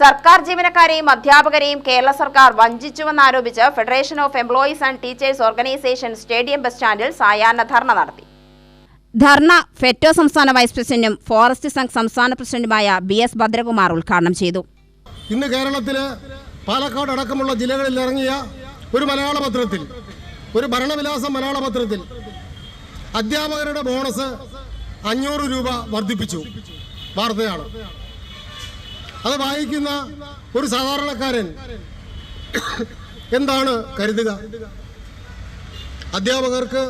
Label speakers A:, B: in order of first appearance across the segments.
A: സർക്കാർ ജീവനക്കാരെയും അധ്യാപകരെയും കേരള സർക്കാർ വഞ്ചിച്ചുവെന്നാരോപിച്ച് federation of employees and teachers organisation stadium bus സ്റ്റാൻഡിൽ സായാഹ്ന ധർണ നടത്തി. ധർണ ഫെറ്റോ സംസ്ഥാന വൈസ് പ്രസിഡന്റും ഫോറസ്റ്റ് സംഘ് സംസ്ഥാന പ്രസിഡന്റുമായ ബി എസ് ഭദ്രകുമാർ ഉദ്ഘാടനം ചെയ്തു.
B: ഇന്ന് കേരളത്തിലെ പാലക്കാട് അടക്കമുള്ള ജില്ലകളിൽ ഇറങ്ങിയ ഒരു മലയാള പത്രത്തിൽ ഒരു ഭരണവിലാസം മലയാള പത്രത്തിൽ അധ്യാപകരുടെ ബോണസ് അഞ്ഞൂറ് രൂപ വർദ്ധിപ്പിച്ചു. വാർത്തയാണ്. അത് വായിക്കുന്ന ഒരു സാധാരണക്കാരൻ എന്താണ് കരുതുക? അധ്യാപകർക്ക്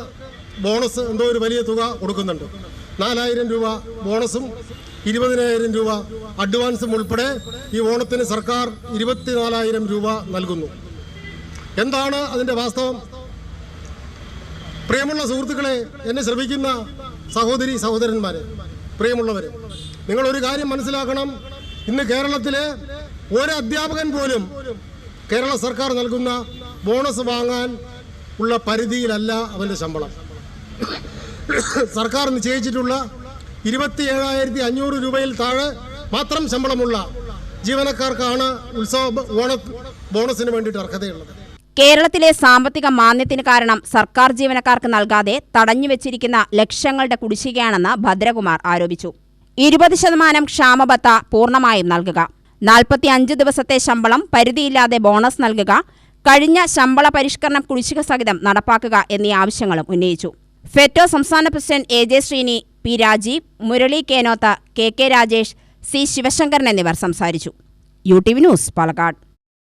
B: ബോണസ് എന്തോ ഒരു വലിയ തുക കൊടുക്കുന്നുണ്ട്. നാലായിരം രൂപ ബോണസും ഇരുപതിനായിരം രൂപ അഡ്വാൻസും ഉൾപ്പെടെ ഈ ഓണത്തിന് സർക്കാർ ഇരുപത്തിനാലായിരം രൂപ നൽകുന്നു. എന്താണ് അതിന്റെ വാസ്തവം? പ്രിയമുള്ള സുഹൃത്തുക്കളെ എന്നെ ശ്രമിക്കുന്ന സഹോദരി സഹോദരന്മാരെ പ്രിയമുള്ളവരെ നിങ്ങളൊരു കാര്യം മനസ്സിലാക്കണം. ഇന്ന് കേരളത്തിലെ ഒരു അധ്യാപകൻ പോലും കേരള സർക്കാർ നൽകുന്ന ബോണസ് വാങ്ങാൻ ഉള്ള പരിധിയിലല്ല അവന്റെ ശമ്പളം. സർക്കാർ നിശ്ചയിച്ചിട്ടുള്ള ഇരുപത്തി ഏഴായിരത്തി അഞ്ഞൂറ് രൂപയിൽ താഴെ മാത്രം ശമ്പളമുള്ള ജീവനക്കാർക്കാണ് ഉത്സവ ഓണ ബോണസിന് വേണ്ടിയിട്ട് അർഹതയുള്ളത്.
A: കേരളത്തിലെ സാമ്പത്തിക മാന്ദ്യത്തിന് കാരണം സർക്കാർ ജീവനക്കാർക്ക് നൽകാതെ തടഞ്ഞുവെച്ചിരിക്കുന്ന ലക്ഷങ്ങളുടെ കുടിശ്ശികയാണെന്ന് ഭദ്രകുമാർ ആരോപിച്ചു. ഇരുപത് ശതമാനം ക്ഷാമബത്ത പൂർണമായും നൽകുക. നാൽപ്പത്തി അഞ്ച് ദിവസത്തെ ശമ്പളം പരിധിയില്ലാതെ ബോണസ് നൽകുക. കഴിഞ്ഞ ശമ്പള പരിഷ്കരണം കുടിശ്ശിക സഹിതം നടപ്പാക്കുക എന്നീ ആവശ്യങ്ങളും ഉന്നയിച്ചു. ഫെറ്റോ സംസ്ഥാന president A J Sreeni P Rajeev Murali Kenoth K K Rajesh C Sivasankaran എന്നിവർ സംസാരിച്ചു. U T V news Palakkad.